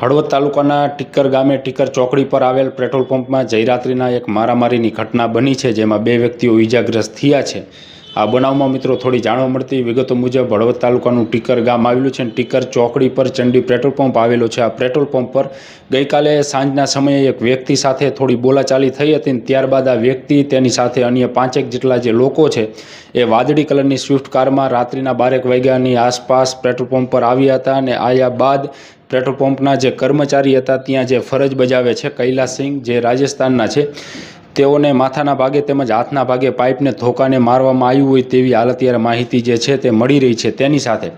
હળવદ તાલુકાના ટીકર ગામે ટીકર ચોકડી પર આવેલ પેટ્રોલ પંપમાં જયરાત્રિના એક મારામારીની ઘટના બની છે, જેમાં બે વ્યક્તિઓ ઈજાગ્રસ્ત થયા છે. આ બનાવમાં મિત્રો થોડી જાણવા મળતી વિગતો મુજબ હળવદ તાલુકાનું ટીકર ગામ આવેલું છે અને ટીકર ચોકડી પર ચંડી પેટ્રોલ પંપ આવેલો છે. આ પેટ્રોલ પંપ પર ગઈકાલે સાંજના સમયે એક વ્યક્તિ સાથે થોડી બોલાચાલી થઈ હતી અને ત્યારબાદ આ વ્યક્તિ તેની સાથે અન્ય પાંચેક જેટલા જે લોકો છે એ વાદળી કલરની સ્વિફ્ટ કારમાં રાત્રિના બારેક વાગ્યાની આસપાસ પેટ્રોલ પંપ પર આવ્યા હતા અને આવ્યા બાદ પેટ્રોલ પંપના જે કર્મચારી હતા, ત્યાં જે ફરજ બજાવે છે કૈલાસસિંહ જે રાજસ્થાનના છે તેઓને માથાના ભાગે તેમજ હાથના ભાગે પાઇપને ધોકાને મારવામાં આવ્યું હોય તેવી હાલ અત્યારે માહિતી જે છે તે મળી રહી છે. તેની સાથે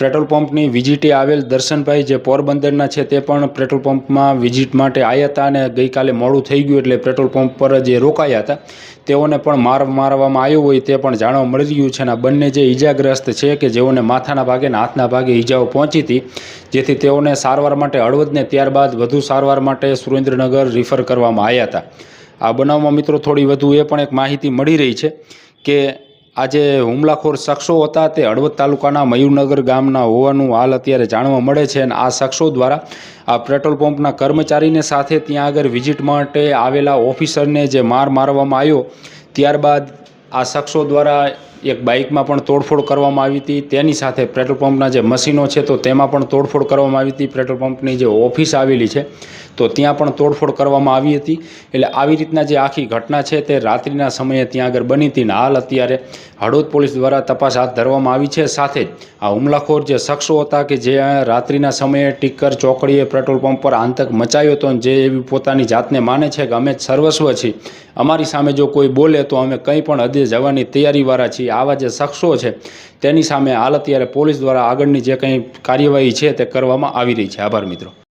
પેટ્રોલ પંપની વિઝિટે આવેલ દર્શનભાઈ જે પોરબંદરના છે તે પણ પેટ્રોલ પંપમાં વિઝિટ માટે આવ્યા હતા અને ગઈકાલે મોડું થઈ ગયું એટલે પેટ્રોલ પંપ પર જે રોકાયા હતા તેઓને પણ માર મારવામાં આવ્યો હોય તે પણ જાણવા મળી રહ્યું છે અને બંને જે ઈજાગ્રસ્ત છે કે જેઓને માથાના ભાગે અને હાથના ભાગે ઈજાઓ પહોંચી હતી, જેથી તેઓને સારવાર માટે હળવદને ત્યારબાદ વધુ સારવાર માટે સુરેન્દ્રનગર રિફર કરવામાં આવ્યા હતા. આ બનાવમાં મિત્રો થોડી વધુ એ પણ એક માહિતી મળી રહી છે કે આ જે હુમલાખોર શખ્સો હતા, તે હળવદ તાલુકાના મયુરનગર ગામના હોવાનું હાલ અત્યારે જાણવા મળે છે અને આ શખ્સો દ્વારા આ પેટ્રોલ પંપના કર્મચારીને સાથે ત્યાં આગળ વિઝિટ માટે આવેલા ઓફિસરને જે માર મારવામાં આવ્યો, ત્યારબાદ આ શખ્સો દ્વારા એક બાઇકમાં પણ તોડફોડ કરવામાં આવી હતી. તેની સાથે પેટ્રોલ પંપના જે મશીનો છે, તો તેમાં પણ તોડફોડ કરવામાં આવી હતી. પેટ્રોલ પંપની જે ઓફિસ આવેલી છે, તો ત્યાં પણ તોડફોડ કરવામાં આવી હતી. એટલે આવી રીતના જે આખી ઘટના છે, તે રાત્રિના સમયે ત્યાં આગળ બની હતી ને હાલ અત્યારે હળવદ પોલીસ દ્વારા તપાસ હાથ ધરવામાં આવી છે. સાથે આ હુમલાખોર જે શખ્સો હતા કે જે રાત્રિના સમયે ટીકર ચોકડીએ પેટ્રોલ પંપ પર આંતક મચાયો હતો જે એવી પોતાની જાતને માને છે કે અમે સર્વસ્વ છીએ. અમારી સામે જો કોઈ બોલે, તો અમે કંઈ પણ હદે જવાની તૈયારીવાળા છીએ. આવા જે શખ્સો છે, તેની સામે હાલ અત્યારે પોલીસ દ્વારા આગળની જે કંઈ કાર્યવાહી છે તે કરવામાં આવી રહી છે. આભાર મિત્રો.